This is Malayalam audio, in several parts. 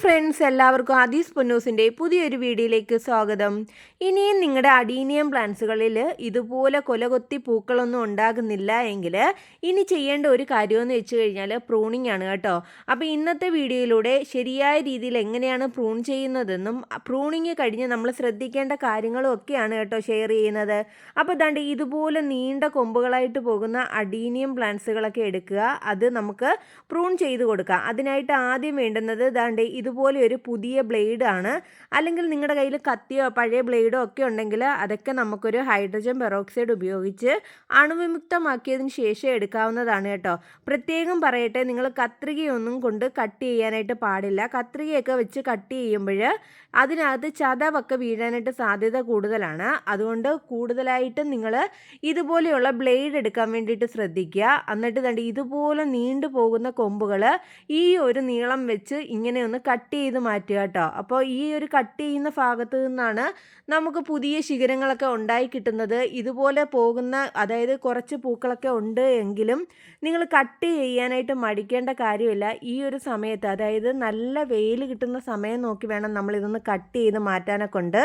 ഫ്രണ്ട്സ് എല്ലാവർക്കും അദീസ് പൊന്നൂസിന്റെ പുതിയൊരു വീഡിയോയിലേക്ക് സ്വാഗതം. ഇനിയും നിങ്ങളുടെ അഡീനിയം പ്ലാന്റ്സുകളിൽ ഇതുപോലെ കൊലകൊത്തി പൂക്കളൊന്നും ഉണ്ടാകുന്നില്ല എങ്കിൽ ഇനി ചെയ്യേണ്ട ഒരു കാര്യമെന്ന് വെച്ച് കഴിഞ്ഞാൽ പ്രൂണിംഗ് ആണ് കേട്ടോ. അപ്പോൾ ഇന്നത്തെ വീഡിയോയിലൂടെ ശരിയായ രീതിയിൽ എങ്ങനെയാണ് പ്രൂൺ ചെയ്യുന്നതെന്നും പ്രൂണിങ് കഴിഞ്ഞ് നമ്മൾ ശ്രദ്ധിക്കേണ്ട കാര്യങ്ങളും ഒക്കെയാണ് കേട്ടോ ഷെയർ ചെയ്യുന്നത്. അപ്പോൾ ദാണ്ട് ഇതുപോലെ നീണ്ട കൊമ്പുകളായിട്ട് പോകുന്ന അഡീനിയം പ്ലാന്റ്സുകളൊക്കെ എടുക്കുക. അത് നമുക്ക് പ്രൂൺ ചെയ്ത് കൊടുക്കാം. അതിനായിട്ട് ആദ്യം വേണ്ടുന്നത് ദാണ്ട് ഇതുപോലെ ഒരു പുതിയ ബ്ലേഡ് ആണ് അല്ലെങ്കിൽ നിങ്ങളുടെ കയ്യിൽ കത്തിയോ പഴയ ബ്ലേഡോ ഒക്കെ ഉണ്ടെങ്കിൽ അതൊക്കെ നമുക്കൊരു ഹൈഡ്രജൻ പെറോക്സൈഡ് ഉപയോഗിച്ച് അണുവിമുക്തമാക്കിയതിന് ശേഷം എടുക്കാവുന്നതാണ് കേട്ടോ. പ്രത്യേകം പറയട്ടെ നിങ്ങൾ കത്രികയൊന്നും കൊണ്ട് കട്ട് ചെയ്യാനായിട്ട് പാടില്ല. കത്രികയൊക്കെ വെച്ച് കട്ട് ചെയ്യുമ്പോൾ അതിനകത്ത് ചതവൊക്കെ വീഴാനായിട്ട് സാധ്യത കൂടുതലാണ്. അതുകൊണ്ട് കൂടുതലായിട്ട് നിങ്ങൾ ഇതുപോലെയുള്ള ബ്ലേഡ് എടുക്കാൻ വേണ്ടിയിട്ട് ശ്രദ്ധിക്കുക. എന്നിട്ട് കണ്ടി ഇതുപോലെ നീണ്ടു പോകുന്ന കൊമ്പുകൾ ഈ ഒരു നീളം വെച്ച് ഇങ്ങനെ ഒന്ന് കട്ട് ചെയ്ത് മാറ്റുക കേട്ടോ അപ്പോൾ ഈ ഒരു കട്ട് ചെയ്യുന്ന ഭാഗത്ത് നിന്നാണ് നമുക്ക് പുതിയ ശിഖരങ്ങളൊക്കെ ഉണ്ടായി കിട്ടുന്നത്. ഇതുപോലെ പോകുന്ന അതായത് കുറച്ച് പൂക്കളൊക്കെ ഉണ്ട് എങ്കിലും നിങ്ങൾ കട്ട് ചെയ്യാനായിട്ട് മടിക്കേണ്ട കാര്യമില്ല. ഈ ഒരു സമയത്ത് അതായത് നല്ല വെയിൽ കിട്ടുന്ന സമയം നോക്കി വേണം നമ്മളിതൊന്ന് കട്ട് ചെയ്ത് മാറ്റാനൊക്കെ ഉണ്ട്.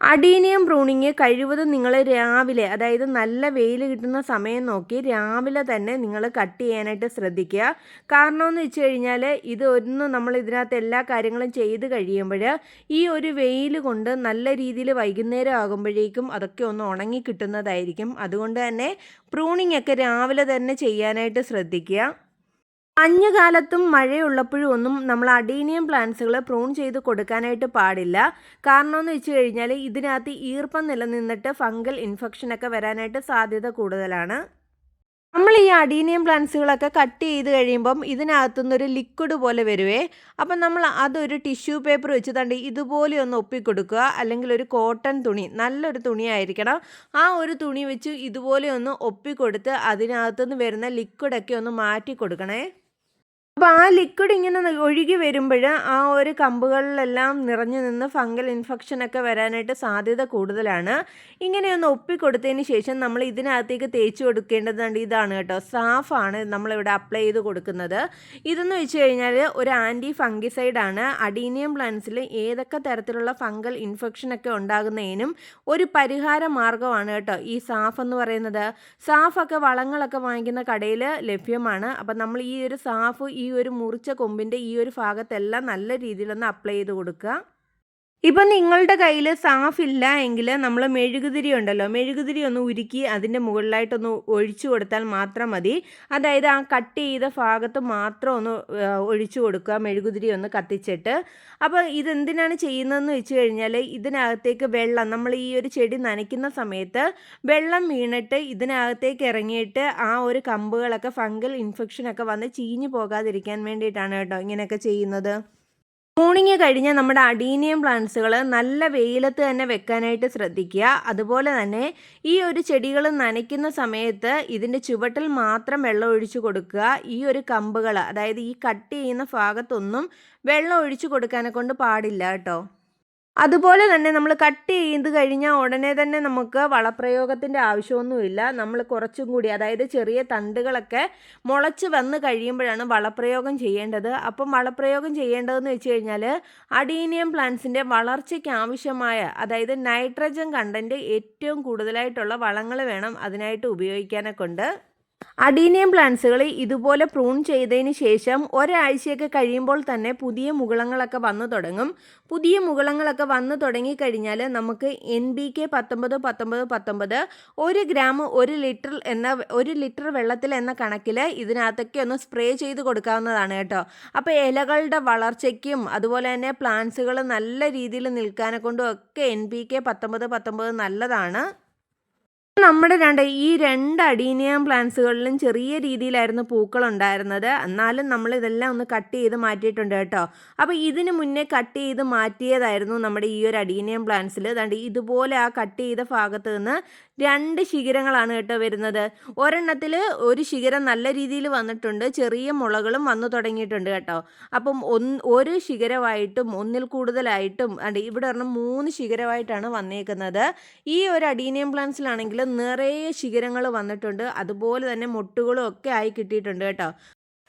അഡീനിയം പ്രൂണിങ് കഴിവതും നിങ്ങൾ രാവിലെ അതായത് നല്ല വെയിൽ കിട്ടുന്ന സമയം നോക്കി രാവിലെ തന്നെ നിങ്ങൾ കട്ട് ചെയ്യാനായിട്ട് ശ്രദ്ധിക്കുക. കാരണമെന്ന് വെച്ച് കഴിഞ്ഞാൽ ഇത് ഒന്ന് നമ്മൾ ഇതിനകത്ത് എല്ലാ കാര്യങ്ങളും ചെയ്ത് കഴിയുമ്പോൾ ഈ ഒരു വെയിൽ കൊണ്ട് നല്ല രീതിയിൽ വൈകുന്നേരം ആകുമ്പോഴേക്കും അതൊക്കെ ഒന്ന് ഉണങ്ങി കിട്ടുന്നതായിരിക്കും. അതുകൊണ്ട് തന്നെ പ്രൂണിങ് ഒക്കെ രാവിലെ തന്നെ ചെയ്യാനായിട്ട് ശ്രദ്ധിക്കുക. മഞ്ഞുകാലത്തും മഴയുള്ളപ്പോഴും ഒന്നും നമ്മൾ അഡീനിയം പ്ലാന്റ്സുകൾ പ്രൂൺ ചെയ്ത് കൊടുക്കാനായിട്ട് പാടില്ല. കാരണം എന്ന് വെച്ച് കഴിഞ്ഞാൽ ഇതിനകത്ത് ഈർപ്പം നിലനിന്നിട്ട് ഫംഗൽ ഇൻഫെക്ഷനൊക്കെ വരാനായിട്ട് സാധ്യത കൂടുതലാണ്. നമ്മൾ ഈ അഡീനിയം പ്ലാന്റ്സുകളൊക്കെ കട്ട് ചെയ്ത് കഴിയുമ്പം ഇതിനകത്തുനിന്നൊരു ലിക്വിഡ് പോലെ വരുവേ. അപ്പം നമ്മൾ അതൊരു ടിഷ്യൂ പേപ്പർ വെച്ച് തണ്ട് ഇതുപോലെ ഒന്ന് ഒപ്പിക്കൊടുക്കുക. അല്ലെങ്കിൽ ഒരു കോട്ടൺ തുണി നല്ലൊരു തുണിയായിരിക്കണം. ആ ഒരു തുണി വെച്ച് ഇതുപോലെ ഒന്ന് ഒപ്പിക്കൊടുത്ത് അതിനകത്തുനിന്ന് വരുന്ന ലിക്വിഡൊക്കെ ഒന്ന് മാറ്റി കൊടുക്കണേ അപ്പോൾ ആ ലിക്വിഡ് ഇങ്ങനെ ഒഴുകി വരുമ്പോൾ ആ ഒരു കമ്പുകളിലെല്ലാം നിറഞ്ഞു നിന്ന് ഫംഗൽ ഇൻഫെക്ഷൻ ഒക്കെ വരാനായിട്ട് സാധ്യത കൂടുതലാണ്. ഇങ്ങനെയൊന്ന് ഒപ്പിക്കൊടുത്തതിന് ശേഷം നമ്മൾ ഇതിനകത്തേക്ക് തേച്ച് കൊടുക്കേണ്ടതുണ്ട് ഇതാണ് കേട്ടോ. സാഫാണ് നമ്മളിവിടെ അപ്ലൈ ചെയ്ത് കൊടുക്കുന്നത്. ഇതെന്ന് വെച്ച് കഴിഞ്ഞാൽ ഒരു ആന്റി ഫംഗിസൈഡാണ് അഡീനിയം പ്ലാന്റ്സിൽ ഏതൊക്കെ തരത്തിലുള്ള ഫംഗൽ ഇൻഫെക്ഷനൊക്കെ ഉണ്ടാകുന്നതിനും ഒരു പരിഹാര മാർഗമാണ് കേട്ടോ ഈ സാഫ് എന്ന് പറയുന്നത്. സാഫൊക്കെ വളങ്ങളൊക്കെ വാങ്ങിക്കുന്ന കടയിൽ ലഭ്യമാണ്. അപ്പം നമ്മൾ ഈ ഒരു സാഫ് ഈ ഒരു മുറിച്ച കൊമ്പിന്റെ ഈ ഒരു ഭാഗത്തെല്ലാം നല്ല രീതിയിലൊന്ന് അപ്ലൈ ചെയ്ത് കൊടുക്കുക. ഇപ്പം നിങ്ങളുടെ കയ്യിൽ സാഫ് ഇല്ല എങ്കിൽ നമ്മൾ മെഴുകുതിരി ഉണ്ടല്ലോ മെഴുകുതിരി ഒന്ന് ഉരുക്കി അതിന്റെ മുകളിലായിട്ടൊന്ന് ഒഴിച്ചു കൊടുത്താൽ മാത്രം മതി. അതായത് ആ കട്ട് ചെയ്ത ഭാഗത്ത് മാത്രം ഒന്ന് ഒഴിച്ചു കൊടുക്കുക മെഴുകുതിരി ഒന്ന് കത്തിച്ചിട്ട്. അപ്പോൾ ഇതെന്തിനാണ് ചെയ്യുന്നതെന്ന് വെച്ച് കഴിഞ്ഞാൽ ഇതിനകത്തേക്ക് വെള്ളം നമ്മൾ ഈ ഒരു ചെടി നനയ്ക്കുന്ന സമയത്ത് വെള്ളം വീണിട്ട് ഇതിനകത്തേക്ക് ഇറങ്ങിയിട്ട് ആ ഒരു കമ്പുകളൊക്കെ ഫംഗൽ ഇൻഫെക്ഷനൊക്കെ വന്ന് ചീഞ്ഞു പോകാതിരിക്കാൻ വേണ്ടിയിട്ടാണ് കേട്ടോ ഇങ്ങനെയൊക്കെ ചെയ്യുന്നത്. പ്രൂണിങ് കഴിഞ്ഞ നമ്മുടെ അഡീനിയം പ്ലാന്റ്സുകൾ നല്ല വെയിലത്ത് തന്നെ വെക്കാനായിട്ട് ശ്രദ്ധിക്കുക. അതുപോലെ തന്നെ ഈ ഒരു ചെടികൾ നനയ്ക്കുന്ന സമയത്ത് ഇതിന്റെ ചുവട്ടിൽ മാത്രം വെള്ളം ഒഴിച്ചു കൊടുക്കുക. ഈ ഒരു കമ്പുകൾ അതായത് ഈ കട്ട് ചെയ്യുന്ന ഭാഗത്തൊന്നും വെള്ളം ഒഴിച്ചു കൊടുക്കാനെ കൊണ്ട് പാടില്ല കേട്ടോ. അതുപോലെ തന്നെ നമ്മൾ കട്ട് ചെയ്ത് കഴിഞ്ഞാൽ ഉടനെ തന്നെ നമുക്ക് വളപ്രയോഗത്തിന്റെ ആവശ്യമൊന്നുമില്ല. നമ്മൾ കുറച്ചും കൂടി അതായത് ചെറിയ തണ്ടുകളൊക്കെ മുളച്ച് വന്ന് കഴിയുമ്പോഴാണ് വളപ്രയോഗം ചെയ്യേണ്ടത്. അപ്പം വളപ്രയോഗം ചെയ്യേണ്ടതെന്ന് വെച്ച് കഴിഞ്ഞാൽ അഡീനിയം പ്ലാന്റ്സിന്റെ വളർച്ചയ്ക്ക് ആവശ്യമായ അതായത് നൈട്രജൻ കണ്ടന്റ് ഏറ്റവും കൂടുതലായിട്ടുള്ള വളങ്ങൾ വേണം അതിനായിട്ട് ഉപയോഗിക്കാനൊക്കെ ഉണ്ട്. അഡീനിയം പ്ലാന്റ്സുകളെ ഇതുപോലെ പ്രൂൺ ചെയ്തതിന് ശേഷം ഒരാഴ്ചയൊക്കെ കഴിയുമ്പോൾ തന്നെ പുതിയ മുകളങ്ങളൊക്കെ വന്നു തുടങ്ങും. പുതിയ മുകളങ്ങളൊക്കെ വന്നു തുടങ്ങിക്കഴിഞ്ഞാൽ നമുക്ക് എൻ ബി കെ പത്തൊമ്പത് പത്തൊമ്പത് പത്തൊമ്പത് ഒരു ഗ്രാം ഒരു ലിറ്റർ എന്ന ഒരു ലിറ്റർ വെള്ളത്തിൽ എന്ന കണക്കിൽ ഇതിനകത്തൊക്കെ ഒന്ന് സ്പ്രേ ചെയ്ത് കൊടുക്കാവുന്നതാണ് കേട്ടോ. അപ്പോൾ ഇലകളുടെ വളർച്ചയ്ക്കും അതുപോലെ തന്നെ പ്ലാന്റ്സുകൾ നല്ല രീതിയിൽ നിൽക്കാനെ കൊണ്ടും ഒക്കെ എൻ ബി കെ പത്തൊമ്പത് പത്തൊമ്പത് നല്ലതാണ്. നമ്മുടെ രണ്ട് ഈ രണ്ട് അഡീനിയം പ്ലാന്റ്സുകളിലും ചെറിയ രീതിയിലായിരുന്നു പൂക്കൾ ഉണ്ടായിരുന്നത് എന്നാലും നമ്മൾ ഇതെല്ലാം ഒന്ന് കട്ട് ചെയ്ത് മാറ്റിയിട്ടുണ്ട് കേട്ടോ. അപ്പോൾ ഇതിന് മുന്നേ കട്ട് ചെയ്ത് മാറ്റിയതായിരുന്നു നമ്മുടെ ഈ ഒരു അഡീനിയം പ്ലാന്റ്സിൽ അതുകൊണ്ട് ഇതുപോലെ ആ കട്ട് ചെയ്ത ഭാഗത്ത് നിന്ന് രണ്ട് ശിഖരങ്ങളാണ് കേട്ടോ വരുന്നത്. ഒരെണ്ണത്തിൽ ഒരു ശിഖരം നല്ല രീതിയിൽ വന്നിട്ടുണ്ട്. ചെറിയ മുളകളും വന്നു തുടങ്ങിയിട്ടുണ്ട് കേട്ടോ. അപ്പം ഒന്ന് ഒരു ശിഖരമായിട്ടും ഒന്നിൽ കൂടുതലായിട്ടും അണ്ട് ഇവിടെ പറഞ്ഞ മൂന്ന് ശിഖരമായിട്ടാണ് വന്നേക്കുന്നത്. ഈ ഒരു അഡീനിയം പ്ലാന്റ്സിലാണെങ്കിൽ നിറയെ ശിഖരങ്ങൾ വന്നിട്ടുണ്ട്. അതുപോലെ തന്നെ മുട്ടുകളും ഒക്കെ ആയി കിട്ടിയിട്ടുണ്ട് കേട്ടോ.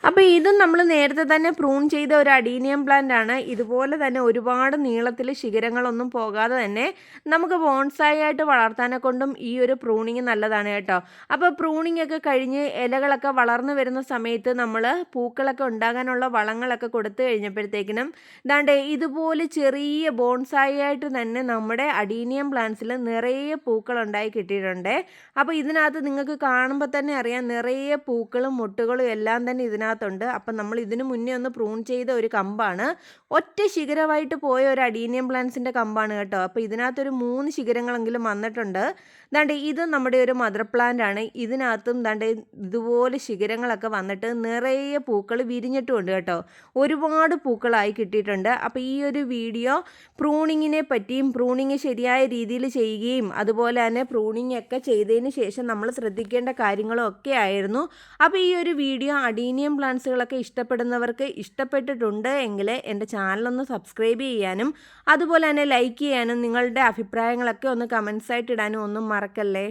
അപ്പോൾ ഇതും നമ്മൾ നേരത്തെ തന്നെ പ്രൂൺ ചെയ്ത ഒരു അഡീനിയം പ്ലാന്റ് ആണ്. ഇതുപോലെ തന്നെ ഒരുപാട് നീളത്തിൽ ശിഖരങ്ങളൊന്നും പോകാതെ തന്നെ നമുക്ക് ബോൺസായി ആയിട്ട് വളർത്താനെ കൊണ്ടും ഈ ഒരു പ്രൂണിങ് നല്ലതാണ് കേട്ടോ. അപ്പോൾ പ്രൂണിങ് ഒക്കെ കഴിഞ്ഞ് ഇലകളൊക്കെ വളർന്നു വരുന്ന സമയത്ത് നമ്മൾ പൂക്കളൊക്കെ ഉണ്ടാകാനുള്ള വളങ്ങളൊക്കെ കൊടുത്തു കഴിഞ്ഞപ്പോഴത്തേക്കിനും ദാണ്ട് ഇതുപോലെ ചെറിയ ബോൺസായി ആയിട്ട് തന്നെ നമ്മുടെ അഡീനിയം പ്ലാന്റ്സിൽ നിറയെ പൂക്കൾ ഉണ്ടായി കിട്ടിയിട്ടുണ്ട്. അപ്പോൾ ഇതിനകത്ത് നിങ്ങൾക്ക് കാണുമ്പോൾ തന്നെ അറിയാം നിറയെ പൂക്കളും മുട്ടുകളും എല്ലാം തന്നെ ഇതിനകത്തുണ്ട്. അപ്പം നമ്മൾ ഇതിനു മുന്നേ ഒന്ന് പ്രൂൺ ചെയ്ത ഒരു കമ്പാണ്. ഒറ്റ ശിഖരമായിട്ട് പോയ ഒരു അഡീനിയം പ്ലാന്റ്സിന്റെ കമ്പാണ് കേട്ടോ. അപ്പോൾ ഇതിനകത്തൊരു മൂന്ന് ശിഖരങ്ങളെങ്കിലും വന്നിട്ടുണ്ട്. ദാണ്ട് ഇത് നമ്മുടെ ഒരു മദർ പ്ലാന്റ് ആണ്. ഇതിനകത്തും ദാണ്ട് ഇതുപോലെ ശിഖരങ്ങളൊക്കെ വന്നിട്ട് നിറയെ പൂക്കൾ വിരിഞ്ഞിട്ടുമുണ്ട് കേട്ടോ. ഒരുപാട് പൂക്കളായി കിട്ടിയിട്ടുണ്ട്. അപ്പോൾ ഈ ഒരു വീഡിയോ പ്രൂണിങ്ങിനെ പറ്റിയും പ്രൂണിങ് ശരിയായ രീതിയിൽ ചെയ്യുകയും അതുപോലെ തന്നെ പ്രൂണിങ് ഒക്കെ ചെയ്തതിന് ശേഷം നമ്മൾ ശ്രദ്ധിക്കേണ്ട കാര്യങ്ങളും ഒക്കെ ആയിരുന്നു. അപ്പോൾ ഈ ഒരു വീഡിയോ അഡീനിയം പ്ലാന്റ്സുകളൊക്കെ ഇഷ്ടപ്പെടുന്നവർക്ക് ഇഷ്ടപ്പെട്ടിട്ടുണ്ട് എങ്കിൽ എന്റെ ചാനലൊന്ന് സബ്സ്ക്രൈബ് ചെയ്യാനും അതുപോലെ തന്നെ ലൈക്ക് ചെയ്യാനും നിങ്ങളുടെ അഭിപ്രായങ്ങളൊക്കെ ഒന്ന് കമൻസായിട്ട് ഇടാനും ഒന്നും മറക്കല്ലേ?